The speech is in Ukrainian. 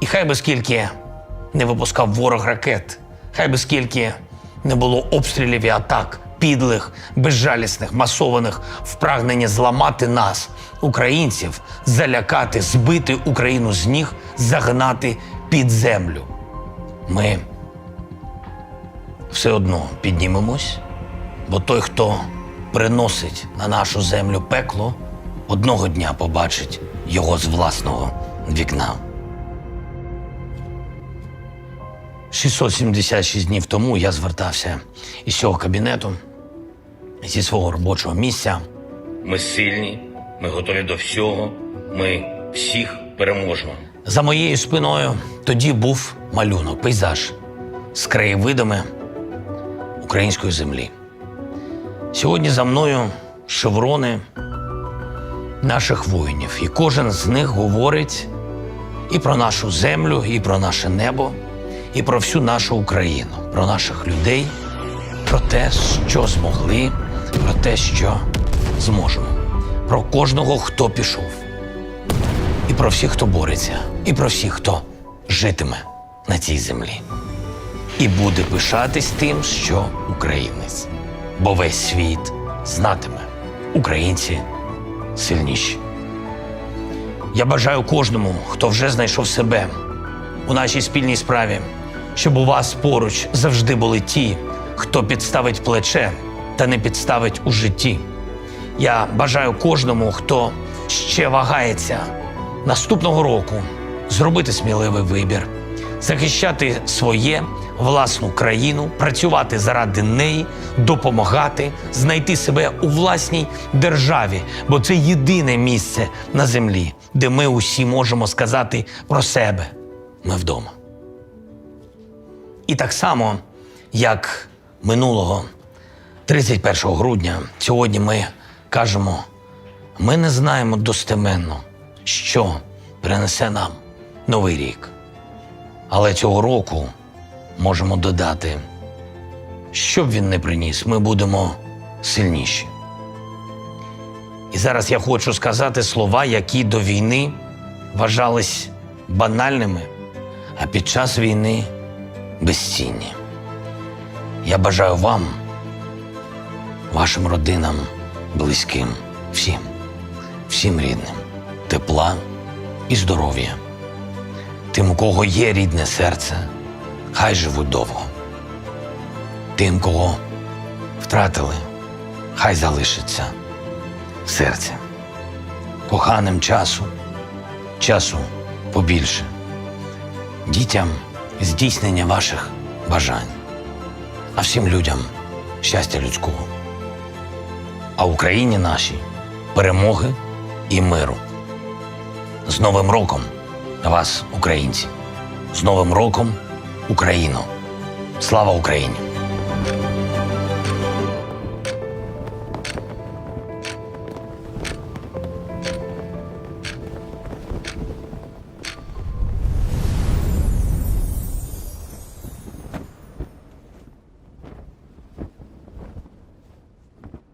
І хай би скільки не випускав ворог ракет, хай би скільки не було обстрілів і атак, підлих, безжалісних, масованих в прагненні зламати нас, українців, залякати, збити Україну з ніг, загнати під землю. Ми все одно піднімемось, бо той, хто приносить на нашу землю пекло, одного дня побачить його з власного вікна. 676 днів тому я звертався із цього кабінету, зі свого робочого місця. Ми сильні, ми готові до всього, ми всіх переможемо. За моєю спиною тоді був малюнок, пейзаж з краєвидами української землі. Сьогодні за мною шеврони наших воїнів, і кожен з них говорить і про нашу землю, і про наше небо, і про всю нашу Україну, про наших людей, про те, що змогли, про те, що зможемо, про кожного, хто пішов, і про всіх, хто бореться, і про всіх, хто житиме на цій землі. І буде пишатись тим, що українець, бо весь світ знатиме, українці сильніші. Я бажаю кожному, хто вже знайшов себе у нашій спільній справі, щоб у вас поруч завжди були ті, хто підставить плече та не підставить у житті. Я бажаю кожному, хто ще вагається наступного року зробити сміливий вибір, захищати своє власну країну, працювати заради неї, допомагати, знайти себе у власній державі, бо це єдине місце на землі, де ми усі можемо сказати про себе. Ми вдома. І так само, як минулого 31 грудня, сьогодні ми кажемо, ми не знаємо достеменно, що принесе нам новий рік. Але цього року можемо додати, що б він не приніс, ми будемо сильніші. І зараз я хочу сказати слова, які до війни вважались банальними, а під час війни безцінні. Я бажаю вам, вашим родинам, близьким, всім, всім рідним, тепла і здоров'я. Тим, у кого є рідне серце, хай живуть довго. Тим, кого втратили, хай залишиться в серці. Коханим часу, часу побільше. Дітям здійснення ваших бажань, а всім людям щастя людського. А Україні нашій перемоги і миру. З Новим роком вас, українці! З Новим роком, Україну! Слава Україні!